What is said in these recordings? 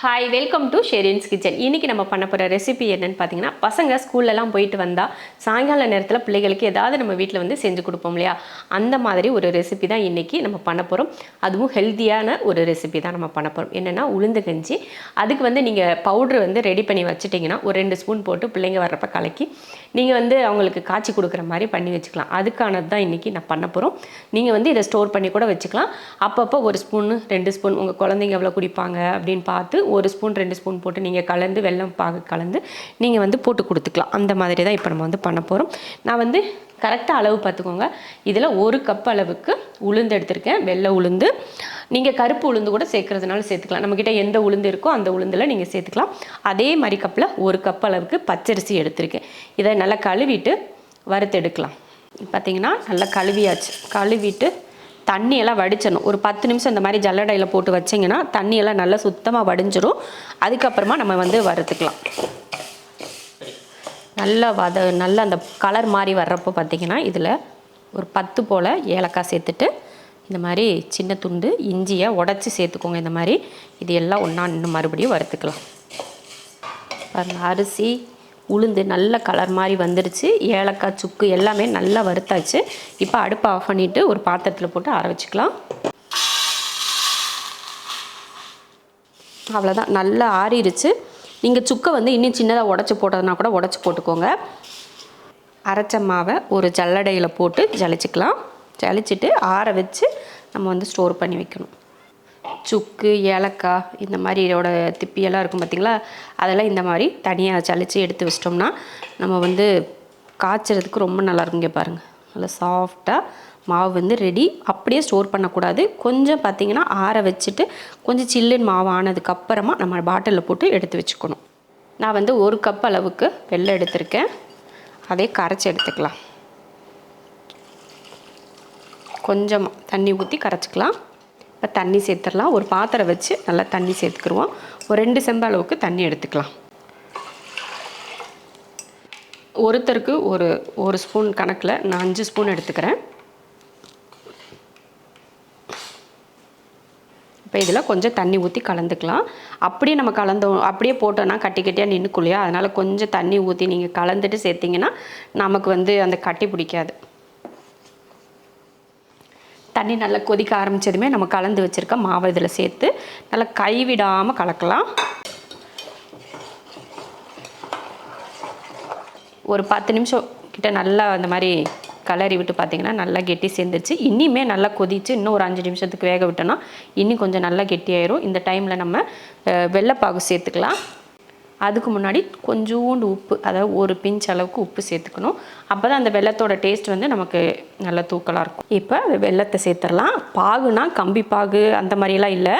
Hi welcome to Sherin's kitchen இன்னைக்கு நம்ம பண்ண போகிற ரெசிபி என்னென்னு பார்த்தீங்கன்னா பசங்க ஸ்கூல்லலாம் போயிட்டு வந்தால் சாயங்கால நேரத்தில் பிள்ளைகளுக்கு ஏதாவது நம்ம வீட்டில் வந்து செஞ்சு கொடுப்போம் இல்லையா? அந்த மாதிரி ஒரு ரெசிபி தான் இன்றைக்கி நம்ம பண்ண போகிறோம் அதுவும் ஹெல்த்தியான ஒரு ரெசிபி தான் நம்ம பண்ண போகிறோம் என்னென்னா உளுந்து கஞ்சி. அதுக்கு வந்து நீங்கள் பவுட்ரு வந்து ரெடி பண்ணி வச்சுட்டிங்கன்னா ஒரு ரெண்டு ஸ்பூன் போட்டு பிள்ளைங்க வர்றப்ப கலக்கி நீங்கள் வந்து அவங்களுக்கு காய்ச்சி கொடுக்குற மாதிரி பண்ணி வச்சுக்கலாம். அதுக்கானது தான் இன்றைக்கி நான் பண்ண போகிறோம் நீங்கள் வந்து இதை ஸ்டோர் பண்ணி கூட வச்சுக்கலாம். அப்பப்போ ஒரு ஸ்பூன் ரெண்டு ஸ்பூன் உங்கள் குழந்தைங்க எவ்வளோ குடிப்பாங்க அப்படின்னு பார்த்து ஒரு ஸ்பூன் ரெண்டு ஸ்பூன் போட்டு நீங்கள் கலந்து வெல்லம் பாகு கலந்து நீங்கள் வந்து போட்டு கொடுத்துக்கலாம். அந்த மாதிரி தான் இப்போ நம்ம வந்து பண்ண போகிறோம் நான் வந்து கரெக்டாக அளவு பார்த்துக்கோங்க. இதில் ஒரு கப் அளவுக்கு உளுந்து எடுத்திருக்கேன். வெள்ளை உளுந்து. நீங்கள் கருப்பு உளுந்து கூட சேர்க்குறதுனால சேர்த்துக்கலாம். நம்மக்கிட்ட எந்த உளுந்து இருக்கோ அந்த உளுந்தில் நீங்கள் சேர்த்துக்கலாம். அதே மாதிரி கப்பில் ஒரு கப் அளவுக்கு பச்சரிசி எடுத்திருக்கேன். இதை நல்லா கழுவிட்டு வறுத்தெடுக்கலாம் பார்த்தீங்கன்னா நல்லா கழுவியாச்சு. கழுவிட்டு தண்ணியெல்லாம் வடிச்சிடணும். ஒரு பத்து நிமிஷம் இந்த மாதிரி ஜல்லடையில் போட்டு வச்சிங்கன்னா தண்ணியெல்லாம் நல்லா சுத்தமாக வடிஞ்சிரும். அதுக்கப்புறமா நம்ம வந்து வறுத்துக்கலாம். நல்லா வத நல்லா அந்த கலர் மாதிரி வர்றப்போ பார்த்தீங்கன்னா இதில் ஒரு பத்து போல் ஏலக்காய் சேர்த்துட்டு இந்த மாதிரி சின்ன துண்டு இஞ்சியை உடச்சி சேர்த்துக்கோங்க இந்த மாதிரி. இது எல்லாம் ஒன்றா இன்னும் மறுபடியும் வறுத்துக்கலாம். பாருங்க அரிசி உளுந்து நல்ல கலர் மாதிரி வந்துருச்சு. ஏலக்காய் சுக்கு எல்லாமே நல்லா வறுத்தாச்சு. இப்போ அடுப்பை ஆஃப் பண்ணிவிட்டு ஒரு பாத்திரத்தில் போட்டு ஆற வச்சுக்கலாம். அவ்வளோதான் நல்லா ஆறிடுச்சு நீங்கள் சுக்கை வந்து இன்னும் சின்னதாக உடச்சி போட்டதுனா கூட உடச்சி போட்டுக்கோங்க. அரைச்ச மாவை ஒரு ஜல்லடையில் போட்டு ஜலிச்சிக்கலாம். ஜலிச்சுட்டு ஆற வச்சு நம்ம வந்து ஸ்டோர் பண்ணி வைக்கணும். சுக்கு ஏலக்காய் இந்த மாதிரி இதோட திப்பியெல்லாம் இருக்கும் பார்த்திங்களா? அதெல்லாம் இந்த மாதிரி தனியாக சளிச்சு எடுத்து வச்சிட்டோம்னா நம்ம வந்து காய்ச்சறதுக்கு ரொம்ப நல்லா இங்கே பாருங்கள் நல்லா சாஃப்டாக மாவு வந்து ரெடி அப்படியே ஸ்டோர் பண்ணக்கூடாது. கொஞ்சம் பார்த்திங்கன்னா ஆற வச்சுட்டு கொஞ்சம் சில்லுன்னு மாவு ஆனதுக்கப்புறமா நம்ம பாட்டிலில் போட்டு எடுத்து வச்சுக்கணும். நான் வந்து ஒரு கப் அளவுக்கு வெள்ளை எடுத்திருக்கேன். அதே கரைச்சி எடுத்துக்கலாம். கொஞ்சமாக தண்ணி ஊற்றி கரைச்சிக்கலாம். இப்போ தண்ணி சேர்த்துடலாம். ஒரு பாத்திரம் வச்சு நல்லா தண்ணி சேர்த்துக்குருவோம். ஒரு ரெண்டு செம்ப அளவுக்கு தண்ணி எடுத்துக்கலாம். ஒருத்தருக்கு ஒரு ஒரு ஸ்பூன் கணக்கில் நான் அஞ்சு ஸ்பூன் எடுத்துக்கிறேன். இப்போ இதில் கொஞ்சம் தண்ணி ஊற்றி கலந்துக்கலாம். அப்படியே நம்ம கலந்தோம் அப்படியே போட்டோன்னா கட்டி கட்டியாக நின்றுக்குள்ளையா இல்லையா? அதனால் கொஞ்சம் தண்ணி ஊற்றி நீங்கள் கலந்துட்டு சேர்த்திங்கன்னா நமக்கு வந்து அந்த கட்டி பிடிக்காது. தண்ணி நல்லா கொதிக்க ஆரம்பித்ததுமே நம்ம கலந்து வச்சுருக்க மாவை இதில் சேர்த்து நல்லா கைவிடாமல் கலக்கலாம். ஒரு பத்து நிமிஷம் கிட்ட நல்லா அந்த மாதிரி கலரி விட்டு பார்த்தீங்கன்னா நல்லா கெட்டி சேர்ந்துருச்சு. இனிமே நல்லா கொதிச்சு இன்னும் ஒரு அஞ்சு நிமிஷத்துக்கு வேக விட்டோன்னா இன்னும் கொஞ்சம் நல்லா கெட்டியாயிரும். இந்த டைமில் நம்ம வெள்ளைப்பாகு சேர்த்துக்கலாம். அதுக்கு முன்னாடி கொஞ்சோண்டு உப்பு அதாவது ஒரு பிஞ்ச் அளவுக்கு உப்பு சேர்த்துக்கணும். அப்போ தான் அந்த வெள்ளத்தோட டேஸ்ட் வந்து நமக்கு நல்ல தூக்கலாக இருக்கும். இப்போ வெள்ளத்தை சேர்த்துடலாம். பாகுனா கம்பி பாகு அந்த மாதிரிலாம் இல்லை.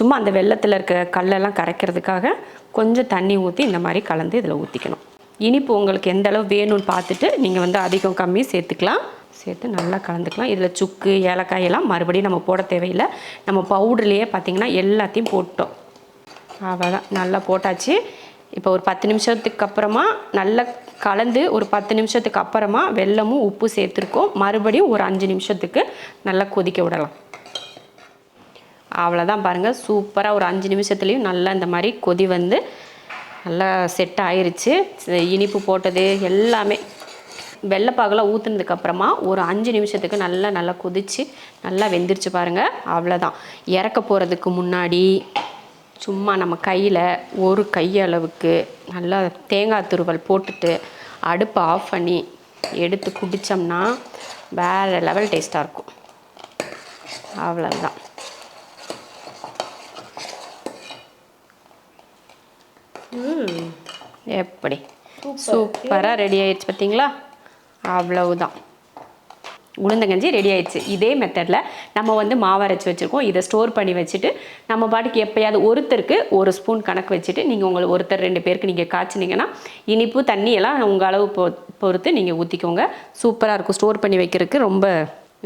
சும்மா அந்த வெள்ளத்தில் இருக்க கல்லெல்லாம் கரைக்கிறதுக்காக கொஞ்சம் தண்ணி ஊற்றி இந்த மாதிரி கலந்து இதில் ஊற்றிக்கணும் இனிப்பு உங்களுக்கு எந்த அளவு வேணும்னு பார்த்துட்டு நீங்கள் வந்து அதிகம் கம்மி சேர்த்துக்கலாம். சேர்த்து நல்லா கலந்துக்கலாம். இதில் சுக்கு ஏலக்காய் எல்லாம் மறுபடியும் நம்ம போட தேவையில்லை. நம்ம பவுடர்லேயே பார்த்திங்கன்னா எல்லாத்தையும் போட்டோம். அவ்வளோதான் நல்லா போட்டாச்சு. இப்போ ஒரு பத்து நிமிஷத்துக்கு அப்புறமா நல்லா கலந்து ஒரு பத்து நிமிஷத்துக்கு அப்புறமா வெல்லமும் உப்பு சேர்த்துருக்கோம். மறுபடியும் ஒரு அஞ்சு நிமிஷத்துக்கு நல்லா கொதிக்க விடலாம். அவ்வளோதான் பாருங்கள் சூப்பராக ஒரு அஞ்சு நிமிஷத்துலேயும் நல்லா இந்த மாதிரி கொதி வந்து நல்லா செட் ஆயிருச்சு. இனிப்பு போட்டது எல்லாமே வெள்ளைப்பாகெல்லாம் ஊற்றுனதுக்கப்புறமா ஒரு அஞ்சு நிமிஷத்துக்கு நல்லா நல்லா கொதிச்சு நல்லா வெந்துருச்சு பாருங்கள் அவ்வளோதான் இறக்க போகிறதுக்கு முன்னாடி சும்மா நம்ம கையில் ஒரு கையளவுக்கு நல்லா தேங்காய் துருவல் போட்டுட்டு அடுப்பை ஆஃப் பண்ணி எடுத்து குடித்தோம்னா வேறு லெவல் டேஸ்ட்டாக இருக்கும். அவ்வளோதான் எப்படி? சூப்பராக ரெடி ஆயிடுச்சு பார்த்தீங்களா அவ்வளவுதான். உளுந்தங்கஞ்சி ரெடி ஆயிடுச்சு. இதே மெத்தடில் நம்ம வந்து மாவு அரைச்சி வச்சுருக்கோம். இதை ஸ்டோர் பண்ணி வச்சுட்டு நம்ம பாட்டுக்கு எப்பயாவது ஒருத்தருக்கு ஒரு ஸ்பூன் கணக்கு வச்சுட்டு நீங்கள் உங்களுக்கு ஒருத்தர் ரெண்டு பேருக்கு நீங்கள் காய்ச்சினீங்கன்னா இனிப்பு தண்ணியெல்லாம் உங்கள் அளவு பொ பொறுத்து நீங்கள் ஊற்றிக்கோங்க சூப்பராக இருக்கும். ஸ்டோர் பண்ணி வைக்கிறதுக்கு ரொம்ப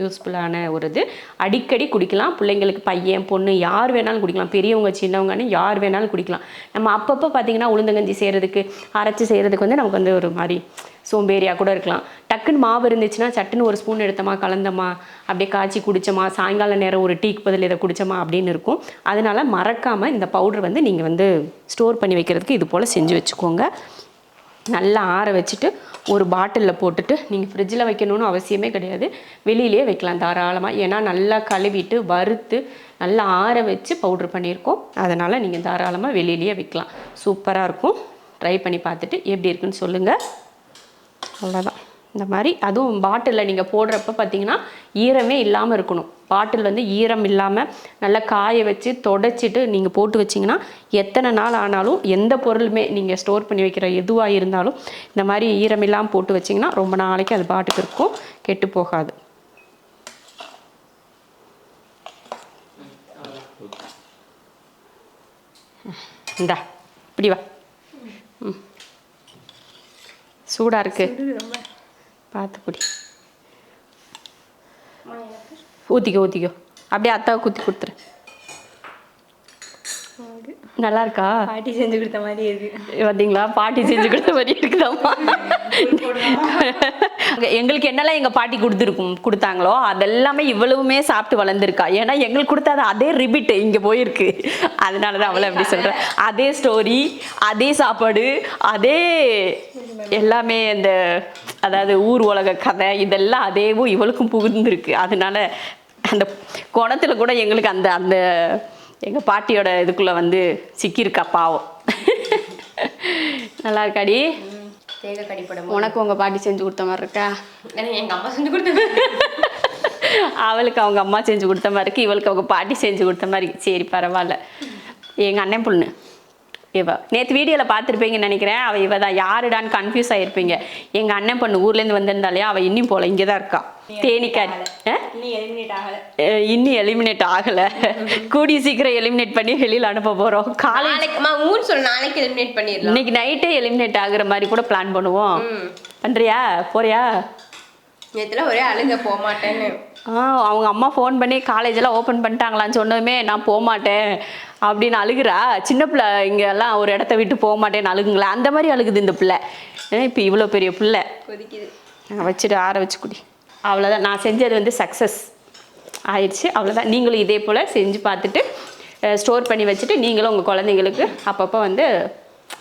யூஸ்ஃபுல்லான ஒரு இது. அடிக்கடி குடிக்கலாம். பிள்ளைங்களுக்கு பையன் பொண்ணு யார் வேணாலும் குடிக்கலாம். பெரியவங்க சின்னவங்கன்னு யார் வேணாலும் குடிக்கலாம். நம்ம அப்பப்போ பார்த்தீங்கன்னா உளுந்தங்கஞ்சி செய்கிறதுக்கு அரைச்சி செய்கிறதுக்கு வந்து நமக்கு வந்து ஒரு மாதிரி சோம்பேறியாக கூட இருக்கலாம். டக்குன்னு மாவு இருந்துச்சுன்னா சட்டுன்னு ஒரு ஸ்பூன் எடுத்தோமா கலந்தோமா அப்படியே காய்ச்சி குடிச்சோமா சாயங்கால நேரம் ஒரு டீக்கு பதில் இதை குடித்தமா அப்படின்னு இருக்கும். அதனால மறக்காமல் இந்த பவுடர் வந்து நீங்கள் வந்து ஸ்டோர் பண்ணி வைக்கிறதுக்கு இது போல் செஞ்சு வச்சுக்கோங்க. நல்லா ஆற வச்சுட்டு ஒரு பாட்டிலில் போட்டுட்டு நீங்கள் ஃப்ரிட்ஜில் வைக்கணும்னு அவசியமே கிடையாது. வெளியிலேயே வைக்கலாம் தாராளமாக ஏன்னா நல்லா கழுவிட்டு வறுத்து நல்லா ஆற வச்சு பவுட்ரு பண்ணியிருக்கோம். அதனால் நீங்கள் தாராளமாக வெளியிலேயே வைக்கலாம். சூப்பராக இருக்கும். ட்ரை பண்ணி பார்த்துட்டு எப்படி இருக்குன்னு சொல்லுங்கள் அவ்வளோதான் இந்த மாதிரி. அதுவும் பாட்டிலில் நீங்கள் போடுறப்ப பார்த்தீங்கன்னா ஈரமே இல்லாமல் இருக்கணும். பாட்டில் வந்து ஈரம் இல்லாமல் நல்லா காய வச்சு தொடச்சிட்டு நீங்கள் போட்டு வச்சிங்கன்னா எத்தனை நாள் ஆனாலும் எந்த பொருளுமே நீங்கள் ஸ்டோர் பண்ணி வைக்கிற எதுவாக இருந்தாலும் இந்த மாதிரி ஈரம் இல்லாமல் போட்டு வச்சிங்கன்னா ரொம்ப நாளைக்கு அது பாட்டுக்கு இருக்கும். கெட்டு போகாது. இந்தா இப்படி வா. ம். சூடாக இருக்குது பார்த்து குடி ஊற்றிக்கோ ஊற்றிக்கோ அப்படியே அத்தாவை குத்தி கொடுத்துரு. நல்லா இருக்கா பாட்டி செஞ்சு கொடுத்த மாதிரி இருக்கு. பார்த்தீங்களா பாட்டி செஞ்சு கொடுத்த மாதிரி இருக்குதாம்மா? எங்களுக்கு என்னெல்லாம் எங்கள் பாட்டி கொடுத்துருக்கும் கொடுத்தாங்களோ அதெல்லாமே இவ்வளவுமே சாப்பிட்டு வளர்ந்துருக்கா. ஏன்னா எங்களுக்கு கொடுத்தாத அதே ரிபிட் இங்கே போயிருக்கு. அதனால தான் அவளை அப்படி சொல்கிறேன் அதே ஸ்டோரி அதே சாப்பாடு அதே எல்லாமே இந்த அதாவது ஊர் உலக கதை இதெல்லாம் அதேவும் இவளுக்கும் புகுந்திருக்கு. அதனால அந்த குணத்தில் கூட எங்களுக்கு அந்த அந்த எங்கள் பாட்டியோட இதுக்குள்ளே வந்து சிக்கியிருக்கா பாவம். நல்லா இருக்காடி? உனக்கு உங்கள் பாட்டி செஞ்சு கொடுத்த மாதிரி இருக்கா? எனக்கு எங்க அம்மா செஞ்சு கொடுத்தது அவளுக்கு அவங்க அம்மா செஞ்சு கொடுத்த மாதிரி இருக்கு இவளுக்கு அவங்க பாட்டி செஞ்சு கொடுத்த மாதிரி. சரி பரவாயில்ல. எங்கள் அண்ணன் பொண்ணு. இவ. நேற்று வீடியோவில் பார்த்துருப்பீங்கன்னு நினைக்கிறேன். அவள் இவ தான் யாருடான்னு கன்ஃபியூஸ் ஆகிருப்பீங்க எங்கள் அண்ணன் பொண்ணு ஊர்லேருந்து வந்திருந்தாலே அவள் இன்னும் போல. இங்கே தான் இருக்கா தேனிக்காய் ஆ? இன்னும் எலிமினேட் ஆகல. கூடிய சீக்கிரம் எலிமினேட் பண்ணி வெளியில் அனுப்ப போகிறோம் காலை நாளைக்கு அம்மா ஊன்னு சொல்லு நாளைக்கு எலிமினேட் பண்ணிடலாம். இன்னைக்கு நைட்டே எலிமினேட் ஆகுற மாதிரி கூட பிளான் பண்ணுவோம். ம். பண்றியா? போறியா? நேத்துல ஒரே அழுங்க போக மாட்டேன்னு. ஆ அவங்க அம்மா ஃபோன் பண்ணி காலேஜெல்லாம் ஓப்பன் பண்ணிட்டாங்களான்னு சொன்னதுமே நான் போக மாட்டேன். அப்படின்னு அழுகுறா. சின்ன பிள்ளை இங்கெல்லாம் ஒரு இடத்த விட்டு போக மாட்டேன்னு அழுகுங்களா. அந்த மாதிரி அழுகுது இந்த பிள்ளை. இப்போ இவ்வளோ பெரிய பிள்ளை. கொதிக்குது. நான் வச்சுட்டு ஆற வச்சு குடி. அவ்வளோதான் நான் செஞ்சது வந்து சக்ஸஸ் ஆயிடுச்சு. அவ்வளோதான் நீங்களும் இதே போல் செஞ்சு பார்த்துட்டு ஸ்டோர் பண்ணி வச்சுட்டு நீங்களும் உங்கள் குழந்தைங்களுக்கு அப்பப்போ வந்து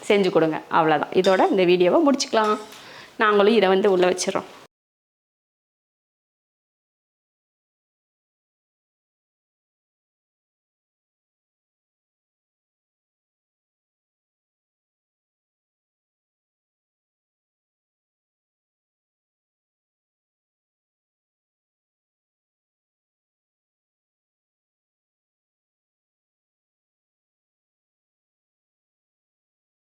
செஞ்சு கொடுங்க. அவ்வளோதான் இதோட இந்த வீடியோவை முடிச்சுக்கலாம். நாங்களும் இதை வந்து உள்ளே வச்சிடறோம்.